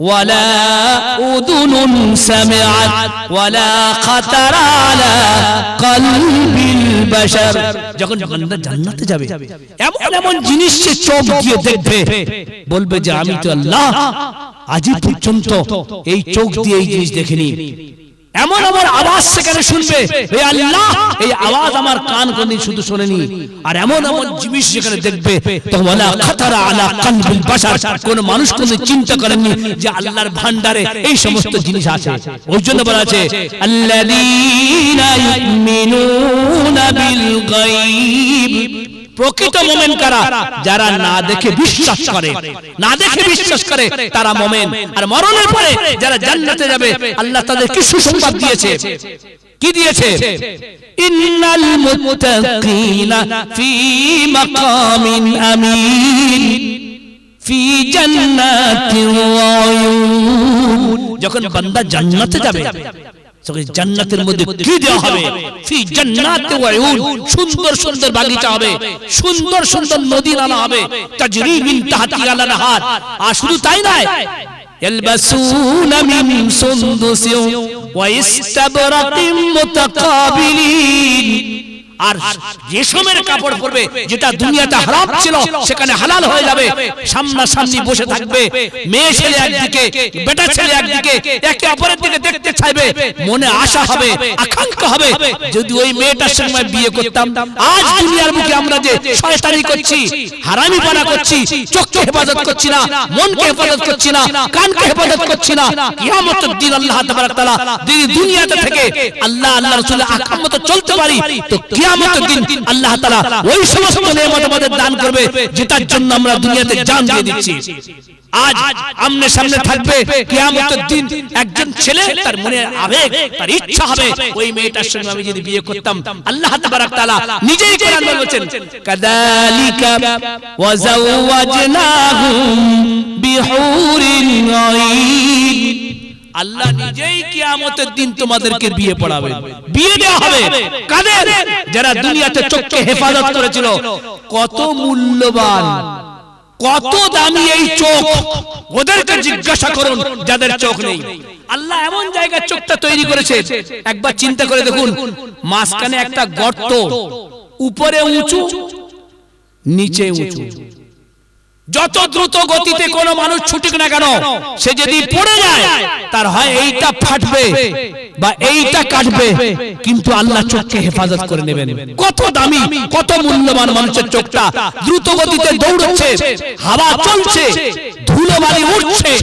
ولا أذن سمعت ولا خطر على قلب البشر যখন বান্দা জান্নাতে যাবে এমন এমন জিনিস সে চোখ দিয়ে দেখবে বলবে যে আমি তো আল্লাহ আজই পর্যন্ত এই চোখ দিয়ে এই জিনিস দেখিনি এমন এমন আওয়াজ সেখানে শুনবে। হে আল্লাহ এই আওয়াজ আমার কান কোনদিন শুধু শোনেনি। আর এমন এমন জিনিস সেখানে দেখবে ওয়ালা খাতারা আলা কলবিল বাশার। কোন মানুষ কোনদিন চিন্তা করেননি যে আল্লাহর ভান্ডারে এই সমস্ত জিনিস আছে। ওই জন্য বলা আছে আল্লাযীনা ইউমিনুনা বিল গায়ব। প্রকৃত মোমেন কারা? যারা না দেখে বিশ্বাস করে। না দেখে বিশ্বাস করে তারা মোমেন। আর মরণের পরে যারা জান্নাতে যাবে আল্লাহ তাদের কি সুসংবাদ দিয়েছে। কি দিয়েছে? ইন্নাল মুত্তাকিনা ফি মাকামিন আমিন ফি জান্নাতিন ওয়া যখন বান্দা জান্নাতে যাবে তখন জান্নাতের মধ্যে কি দেওয়া হবে ফি জান্নাতে ওয়ায়ুন সুন্দর সুন্দর বাগিচা হবে সুন্দর সুন্দর নদী নালা হবে তাজরি মিন তাহতি আলা নাহার আর শুধু তাই নয় يلبسون من سندس واستبرق متقابلين আর রেশমের কাপড় পরবে যেটা দুনিয়াতে হারাম ছিল সেখানে হালাল হয়ে যাবে সামনা সামনি বসে থাকবে মেয়ে ছেলে একদিকে বেটা ছেলে একদিকে একে অপরের দিকে দেখতে চাইবে মনে আশা হবে আকাঙ্ক্ষা হবে যদি ওই মেয়েটার সঙ্গে বিয়ে করতাম আজ দুনিয়ার মুখে আমরা যে শয়তানি করছি হারামি পানা করছি চোখকে হেফাজত করছি না মনকে হেফাজত করছি না কানকে হেফাজত করছি না কিয়ামতের দিন আল্লাহ তাআলা যদি দুনিয়াতে থেকে আল্লাহ আল্লাহ রাসূলের আকাম মতো চলতে পারি তো কিয়ামতের দিন আল্লাহ তাআলা ওই সমস্ত নিয়ামত আমাদের দান করবে যেটার জন্য আমরা দুনিয়াতে জান দিয়ে দিচ্ছি। আজ আমনে সামনে থাকবে কিয়ামতের দিন। একজন ছেলে তার মনে আবেগ তার ইচ্ছা হবে ওই মেয়েটার সঙ্গে আমি যদি বিয়ে করতাম। আল্লাহ তাবারক তাআলা নিজেই কোরআন বলছেন কাদালিকা ওয়াজাওয়াজনাহুম বিহুরিন আইন আল্লাহ নিজেই কিয়ামতের দিন তোমাদেরকে বিয়ে পড়াবে। বিয়ে দেওয়া হবে। কাদের? যারা দুনিয়াতে চোখকে হেফাজত করেছিল। কত মূল্যবান। কত দামি এই চোখ। ওদেরকে জিজ্ঞাসা করুন যাদের চোখ নেই। আল্লাহ এমন জায়গায় চোখটা তৈরি করেছে। একবার চিন্তা করে দেখুন। মাঝখানে একটা গর্ত। উপরে উঁচু। নিচে উঁচু। যত দ্রুত গতিতে কোনো মানুষ ছুটুক না কেন সে যদি পড়ে যায় তার হয় এইটা ফাটবে বা এইটা কাটবে কিন্তু আল্লাহ চোখকে হেফাজত করে নেবেন। কত দামি কত মূল্যবান মানুষের চোখটা। দ্রুত গতিতে দৌড়চ্ছে হাওয়া চলছে। ধুলোবালি উঠছে।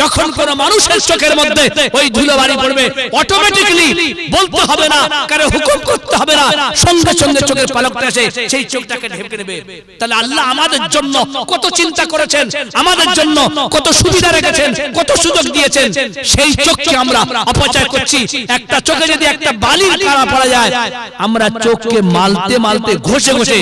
যখন কোন মানুষের চোখের মধ্যে ওই ধুলোবালি পড়বে অটোমেটিক্যালি বলতে হবে না, কারও হুকুম করতে হবে না। সঙ্গে সঙ্গে চোখের পালকটা এসে সেই চোখটাকে ঢেকে নেবে। তাহলে আল্লাহ আমাদের জন্য কত চিন্তা করেছেন, আমাদের জন্য কত সুবিধা রেখেছেন, কত সুযোগ দিয়েছেন। সেই চোখকে আমরা অপচয় করছি। একটা চোখে যদি একটা বালির পড়া যায়, আমরা চোখকে মালতে মালতে ঘষে ঘষে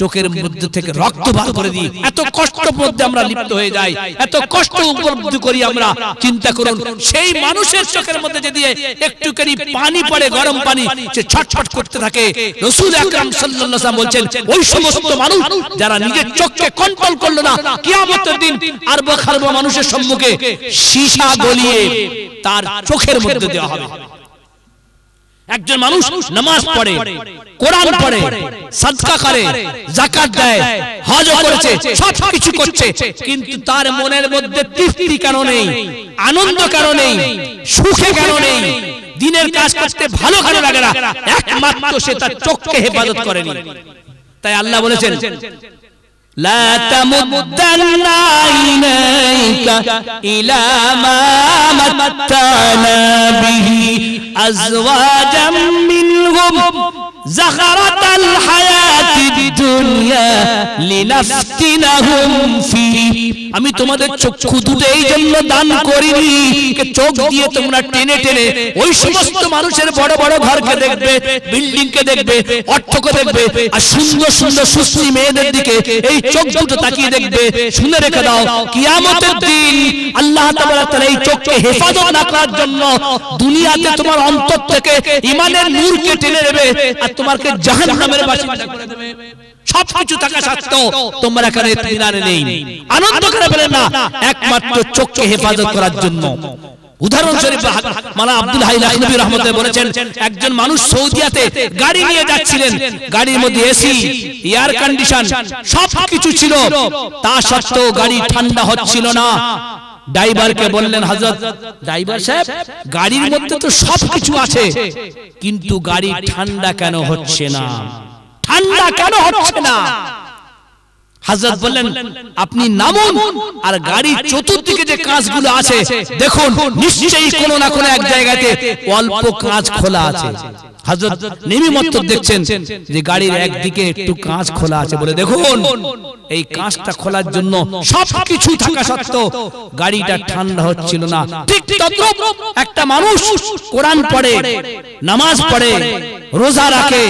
চোখের মধ্যে থেকে রক্ত বার করে দিই। এত কষ্টের মধ্যে আমরা লিপ্ত হয়ে যাই। এত কষ্ট উপলব্ধি করি আমরা চিন্তা করুন সেই মানুষের চোখের মধ্যে যদি একটুখানি পানি পড়ে গরম পানি সে ছটফট করতে থাকে। রসুল আকরাম সাল্লাল্লাহু আলাইহি বলছেন ওই সমস্ত মানুষ যারা নিজের চোখকে কন্ট্রোল করল না কিয়ামতের দিন আর বখারব মানুষের সম্মুখে সীসা গলিয়ে তার চোখের মধ্যে দেওয়া হবে। একজন মানুষ নামাজ পড়ে কোরআন পড়ে সাদকা করে যাকাত দেয় হজ করেছে সব কিছু করছে কিন্তু তার মনের মধ্যে তৃপ্তি কেন নেই আনন্দ কেন নেই সুখে কেন নেই দিনের কাজ করতে ভালো ভালো লাগে না একমাত্র সে তার চোখকে হেফাজত করেনি। তাই আল্লাহ বলেছেন لا تمدن عينيك إلى ما متعنا به أزواجا منهم زخرة الحياة আমি তোমাদের চক্ষু দুটো এই জন্য দান করিনি চোখ দিয়ে তোমরা টেনে টেনে ওই সমস্ত মানুষের বড় বড় ঘরকে দেখবে বিল্ডিং কে দেখবে, অর্থকে দেখবে, আর সুন্দর সুন্দর সুশ্রী মেয়েদের দিকে এই চোখ দুটো তাকিয়ে দেখবে। শুনে রেখে দাও, কিয়ামতের দিন আল্লাহ তাআলা তার এই চোখকে হেফাজত না করার জন্য দুনিয়াতে তোমার অন্তর থেকে ইমানের নূরকে টেনে নেবে আর তোমাকে জাহান্নামের বাসিন্দা করে দেবে। সব কিছু থাকা সত্ত্বেও তোমরা এখানে নেই। আনন্দ করে না, একমাত্র হেফাজত করার জন্য। একজন মানুষ সৌদিয়াতে গাড়ি নিয়ে যাচ্ছিলেন, গাড়ির মধ্যে এসি, এয়ার কন্ডিশন সব কিছু ছিল। তা সত্ত্বেও গাড়ি ঠান্ডা হচ্ছিল না। ড্রাইভারকে বললেন হযরত ড্রাইভার সাহেব গাড়ির মধ্যে তো সব কিছু আছে কিন্তু গাড়ি ঠান্ডা কেন হচ্ছে না? ঠান্ডা কেন হচ্ছে না? হাজরত বললেন আপনি নামুন আর গাড়ির চতুর্দিকে যে কাঁচগুলো আছে দেখুন নিশ্চয়ই কোনো না কোনো এক জায়গাতে অল্প কাঁচ খোলা আছে। হাজরত নেমি মত্ত দেখছেন যে গাড়ির একদিকে একটু কাঁচ খোলা আছে বলে দেখুন এই কাঁচটা খোলার জন্য সব কিছু থাকা সত্ত্বেও গাড়িটা ঠান্ডা হচ্ছিল না। ঠিক তদ্রুপ একটা মানুষ কোরআন পড়ে নামাজ পড়ে রোজা রাখে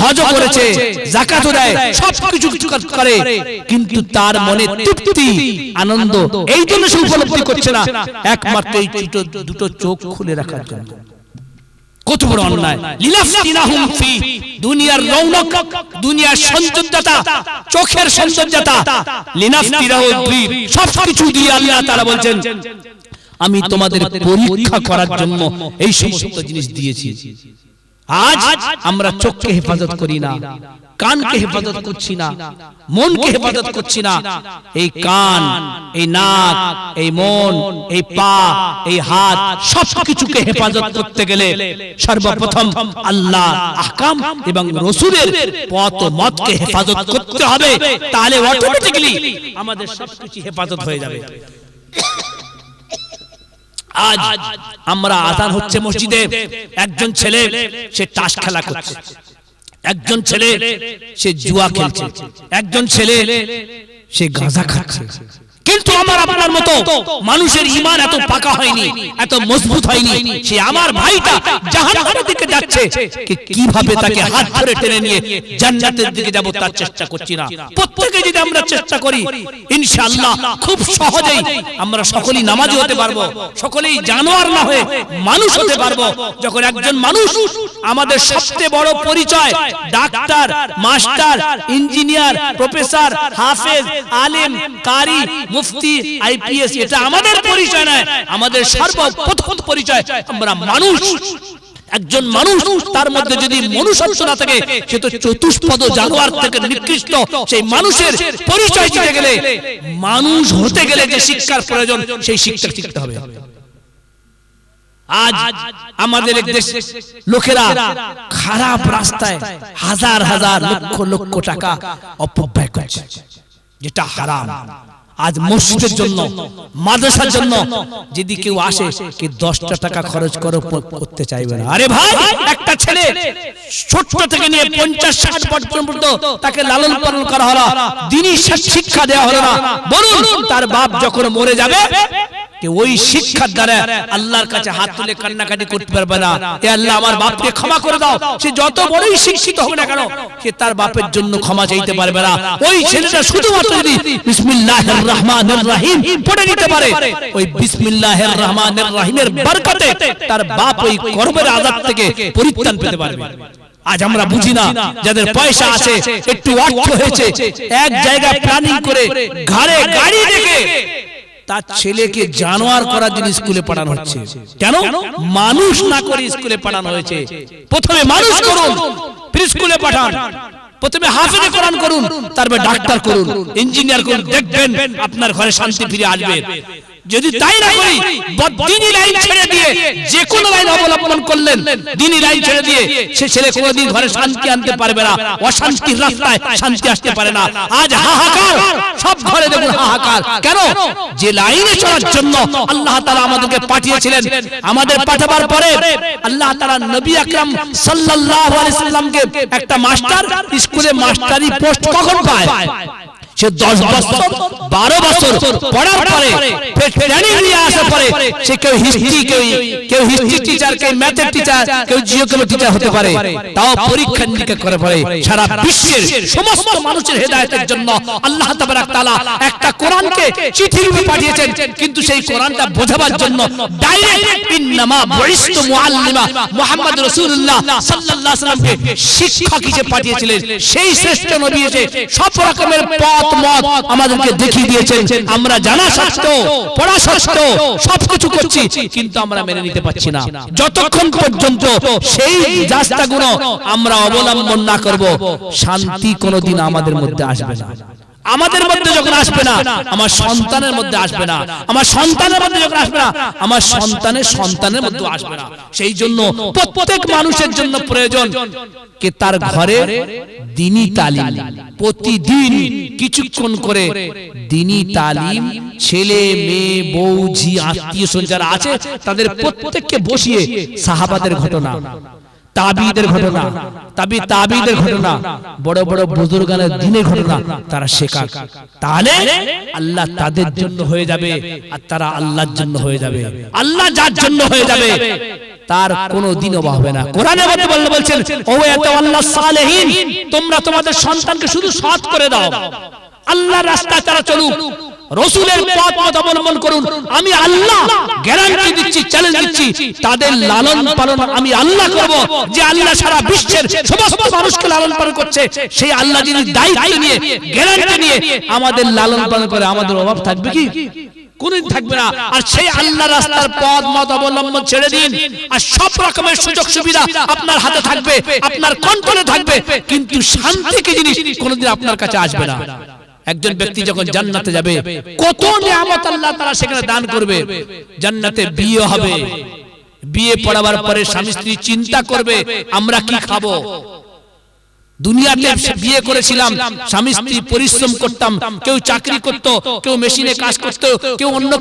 হজ করেছে জাকাত দেয় সব কিছু কিছু কাজ করে কিন্তু তার মনে তৃপ্তি আনন্দ এই জন্য সে উপলব্ধি করছে না একমাত্র এই দুটো দুটো চোখ খুলে রাখার জন্য। কত বড় অন্যায়। লিলাফতিনাহুম ফি দুনিয়ার রৌনক দুনিয়ার সৌন্দর্যতা চোখের সৌন্দর্যতা লিনাফতিরাহুম ফি দিয়ে আল্লাহ তাআলা আমি তোমাদের পরীক্ষা করার জন্য এই সমস্ত জিনিস দিয়েছি। আজ আমরা চোখকে হেফাজত করি না কানকে হেফাজত করছি না মনকে হেফাজত করছি না এই কান এই নাক এই মন এই পা এই হাত সব কিছুকে হেফাজত করতে গেলে সর্বপ্রথম আল্লাহ আহকাম এবং রসুলের পথ মতকে হেফাজত করতে হবে তাহলে অটোমেটিক্যালি আমাদের সবকিছু হেফাজত হয়ে যাবে। আজ আমরা আজান হচ্ছে মসজিদে। একজন ছেলে, সে তাস খেলা করছে। একজন ছেলে, সে জুয়া খেলছে। একজন ছেলে, সে গাঁজা খাচ্ছে। কিন্তু আমার আপনার মতো মানুষের ইমান এত পাকা হয়নি, এত মজবুত হয়নি। সে আমার ভাইটা জাহান্নামের দিকে যাচ্ছে। কীভাবে তাকে হাত ধরে টেনে নিয়ে জান্নাতের দিকে যাব তার চেষ্টা করছি না। প্রত্যেকে যদি আমরা চেষ্টা করি, ইনশাআল্লাহ খুব সহজেই আমরা সকলেই নামাজি হতে পারব, সকলেই জানোয়ার না হয়ে মানুষ হতে পারব। যখন একজন মানুষ আমাদের সবচেয়ে বড় পরিচয়, ডাক্তার, মাস্টার, ইঞ্জিনিয়ার, প্রফেসর, হাফেজ, আলেম, কারি মুফতি আইপিএস এটা আমাদের পরিচয় নয় আমাদের সর্বপ্রথম পরিচয় আমরা মানুষ। একজন মানুষ তার মধ্যে যদি মনুষ্যত্ব না থাকে সে তো চতুষ্পদ জানোয়ার থেকে নিকৃষ্ট। সেই মানুষের পরিচয় দিতে গেলে মানুষ হতে গেলে যে শিক্ষার প্রয়োজন সেই শিক্ষা শিখতে হবে। আজ আমাদের দেশ লোকেরা খারাপ রাস্তায় হাজার হাজার লক্ষ লক্ষ টাকা অপব্যয় করছে যেটা হারাম। আজ মসজিদের জন্য মাদ্রাসার জন্য যদি কেউ আসে কি দশটা টাকা খরচ করো করতে চাইবে না। আরে ভাই একটা ছেলে ছোট্ট থেকে নিয়ে পঞ্চাশ ষাট বছর পর্যন্ত তাকে লালন পালন করা হলো। দিনই শিক্ষা দেওয়া হলো না। বলুন তার বাপ যখন মরে যাবে যে ওই শিক্ষার দ্বারা আল্লাহর কাছে হাত তুলে কান্নাকাটি করতে পারবে না। এ আল্লাহ আমার বাপকে ক্ষমা করে দাও। সে যত বড়ই শিক্ষিত হবে না কেন, সে তার বাপের জন্য ক্ষমা চাইতে পারবে না। ওই ছেলেটা শুধুমাত্র যদি বিসমিল্লাহির রহমানির রহিম পড়ে নিতে পারে, ওই বিসমিল্লাহির রহমানির রহিমের বরকতে তার বাপ ওই কর্মের আযাব থেকে পরিত্রাণ পেতে পারবে। আজ আমরা বুঝি না, যাদের পয়সা আছে, একটু অর্থ হয়েছে, এক জায়গায় প্ল্যানিং করে ঘরে গাড়ি রেখে তার ছেলেকে জানোয়ার করার জন্য স্কুলে পাঠানো হচ্ছে। কেন? মানুষ না করে স্কুলে পাঠানো হয়েছে। প্রথমে মানুষ করুন স্কুলে পাঠান। প্রথমে হাফেজে কোরআন করুন, তারপরে ডাক্তার করুন, ইঞ্জিনিয়ার করুন, দেখবেন আপনার ঘরে শান্তি ফিরে আসবে। যদি তাই না করি দিনী লাইন ছেড়ে দিয়ে যে কোনো লাইন অবলম্বন করলেন দিনী লাইন ছেড়ে দিয়ে সে ছেলে কোনোদিন ঘরে শান্তি আনতে পারবে না অশান্তির রাস্তায় শান্তি আসতে পারে না। আজ হাহাকার সব ঘরে দেখুন হাহাকার। কেন? যে লাইনে চলার জন্য আল্লাহ তাআলা আমাদেরকে পাঠিয়েছিলেন। আমাদের পাঠাবার পরে আল্লাহ তাআলা নবী আকরাম সাল্লাল্লাহু আলাইহি সাল্লামকে একটা মাস্টার স্কুলে মাস্টারি পোস্ট কখন পায়? সে দশ বছর বারো বছর পড়ার পরে ট্রেনিং নিয়ে আসার পরে সে কেউ হিস্ট্রি কেউ কেউ হিস্ট্রি টিচার কেউ ম্যাথের টিচার কেউ জিওগ্রাফি টিচার হতে পারে। তাও পরীক্ষা নিরীক্ষা করে পরে সারা বিশ্বের সমস্ত মানুষের হেদায়েতের জন্য আল্লাহ তাবারাক তাআলা একটা কোরআনকে চিঠি রূপে পাঠিয়েছেন। কিন্তু সেই কোরআনটা বোঝাবার জন্য ডাইরেক্ট ইন্নামা বুইস্তু মুআল্লিমা মুহাম্মদ রাসূলুল্লাহ সাল্লাল্লাহু আলাইহি সাল্লামকে শিক্ষক হিসেবে পাঠিয়েছিলেন। সেই শ্রেষ্ঠ নবী এসে সব রকমের পথ মত আমাদেরকে দেখিয়ে দিয়েছেন। আমরা জানা সত্ত্বেও পড়া সত্ত্বেও সবকিছু করছি কিন্তু আমরা মেনে নিতে পারছি না। যতক্ষণ পর্যন্ত সেই রাস্তাগুলো আমরা অবলম্বন না করব শান্তি কোনোদিন আমাদের মধ্যে আসবে না। আমাদের মধ্যে যখন আসবে না আমার সন্তানের মধ্যে আসবে না আমার সন্তানের মধ্যে যখন আসবে না আমার সন্তানের সন্তানের মধ্যে আসবে না সেই জন্য প্রত্যেক মানুষের জন্য প্রয়োজন কে তার ঘরে দিনী তালিম প্রতিদিন কিছুক্ষণ করে দিনী তালিম ছেলে মেয়ে বউ ঝি আত্মীয় স্বজন যারা আছে তাদের প্রত্যেককে বসিয়ে সাহাবাদের ঘটনা। তাবিদের ঘটনা তাবি তাবিদের ঘটনা বড় বড় বুজুর্গানের দিনের ঘটনা তারা শেখা তাহলে আল্লাহ তাদের জন্য হয়ে যাবে আর তারা আল্লাহর জন্য হয়ে যাবে। আল্লাহ যার জন্য হয়ে যাবে। তার কোনো দিন অভাব হবে না। কোরআনে মধ্যে বললে বলছেন ও এত আল্লাহ সালেহীন তোমরা তোমাদের সন্তানকে শুধু সৎ করে দাও। আল্লাহর রাস্তায় তারা চলুক। রসুলের পথ অবলম্বন করুন। আমি আল্লাহ গ্যারান্টি দিচ্ছি চ্যালেঞ্জ দিচ্ছি তাদের লালন পালন আমি আল্লাহ করব যে আল্লাহ সারা বিশ্বের সমস্ত মানুষকে লালন পালন করছে সেই আল্লাহ যিনি দায়িত্ব নিয়ে গ্যারান্টি নিয়ে আমাদের লালন পালন করে আমাদের অভাব থাকবে কি? কোনদিন থাকবে না। আর সেই আল্লাহ রাস্তার পথ মত অবলম্বন ছেড়ে দিন। আর সব রকমের সুযোগ সুবিধা আপনার হাতে থাকবে আপনার কন্ট্রোলে থাকবে কিন্তু শান্তি কি জিনিস কোনোদিন আপনার কাছে আসবে না। একজন ব্যক্তি যখন জান্নাতে যাবে কত নিয়ামত আল্লাহ তারা সেখানে দান করবে জান্নাতে বিয়ে হবে বিয়ে পড়াবার পরে স্বামী স্ত্রী চিন্তা করবে, আমরা কি খাব? দুনিয়াতে বিয়ে করেছিলাম, স্বামী স্ত্রী পরিশ্রম করতাম, কেউ চাকরি করত, কেউ মেশিনে কাজ করত, কেউ অন্য